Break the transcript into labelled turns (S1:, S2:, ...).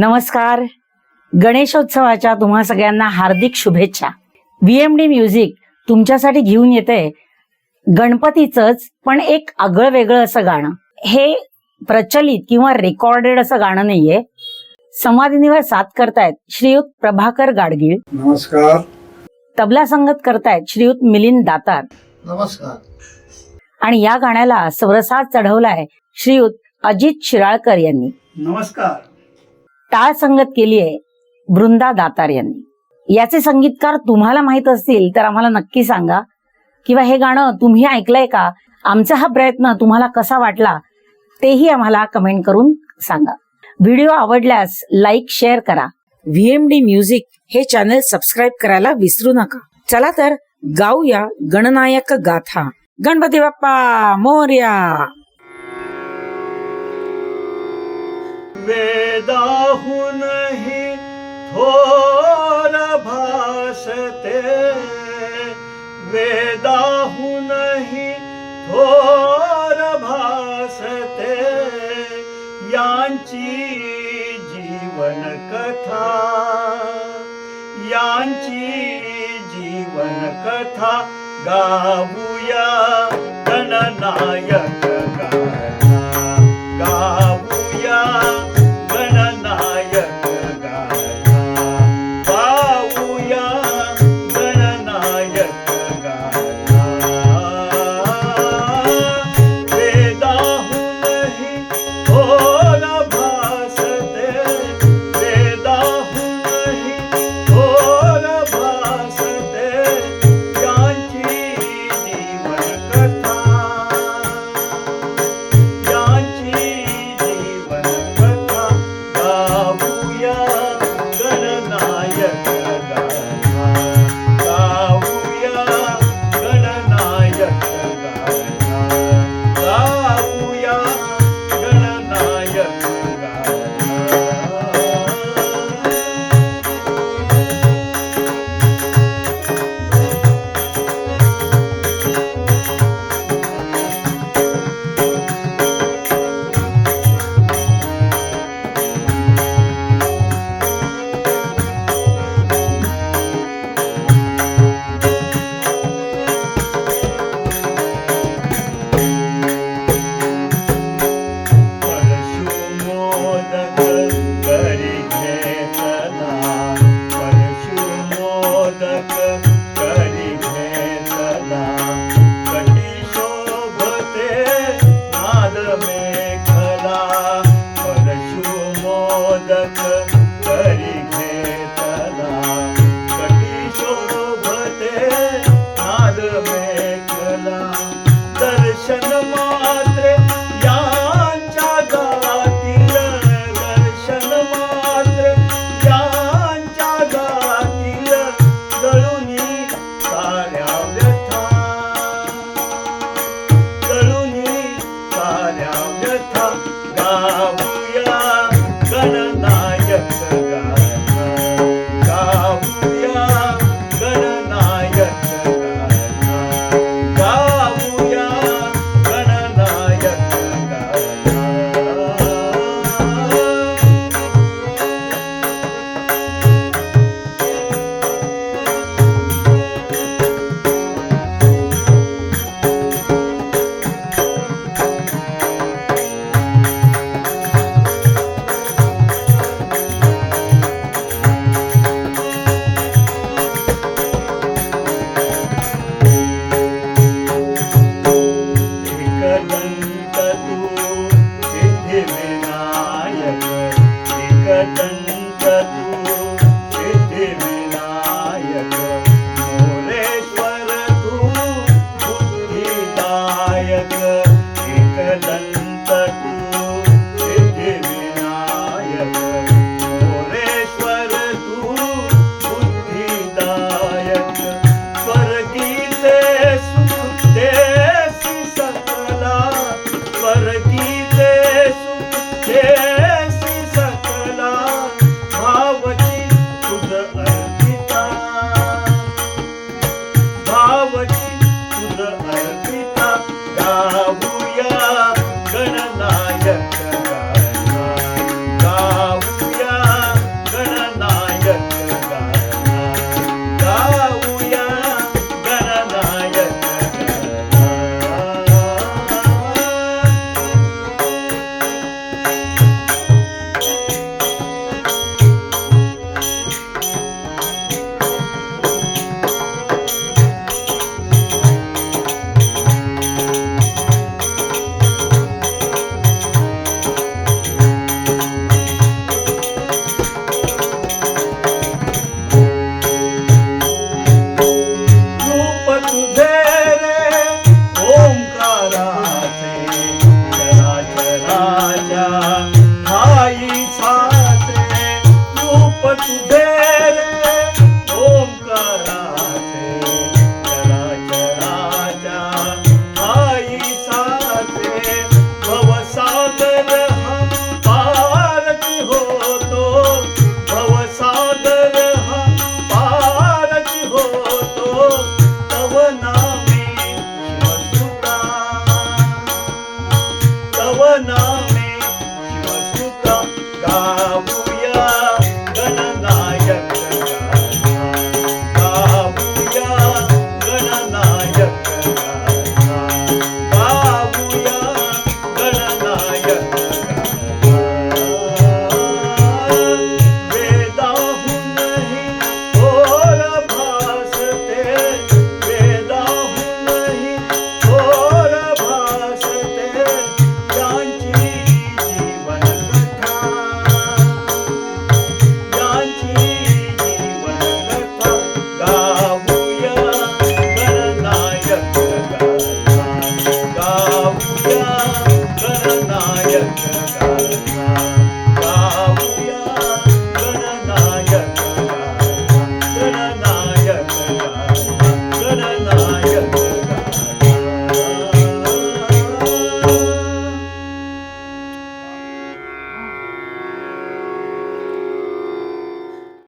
S1: नमस्कार. गणेशोत्सवाच्या तुम्हा सगळ्यांना हार्दिक शुभेच्छा. व्हीएमडी म्युझिक तुमच्यासाठी घेऊन येते गणपतीचंच पण एक आगळं वेगळं असं गाणं. हे प्रचलित किंवा रेकॉर्डेड असं गाणं नाहीये. संवादिनीवर साथ करतायत श्रीयुत प्रभाकर गाडगीळ.
S2: नमस्कार.
S1: तबला संगत करतायत श्रीयुत मिलिंद दातार.
S2: नमस्कार.
S1: आणि या गाण्याला स्वरसाज चढवलाय श्रीयुत अजित शिराळकर यांनी.
S2: नमस्कार.
S1: टाळ संगत केली आहे बृंदा दातार यांनी. याचे संगीतकार तुम्हाला माहीत असतील तर आम्हाला नक्की सांगा. किंवा हे गाणं तुम्ही ऐकलंय का? आमचा हा प्रयत्न तुम्हाला कसा वाटला? तेही आम्हाला कमेंट करून सांगा. व्हिडिओ आवडल्यास लाईक शेअर करा. व्हीएमडी म्युझिक हे चॅनल सबस्क्राईब करायला विसरू नका. चला तर गाऊया गणनायक गाथा. गणपती बाप्पा मोर्या!
S2: वेदाहुनहि थोर भासते. वेदाहुनहि थोर भासते. यांची जीवन कथा यांची जीवन कथा गाऊया गणनायक.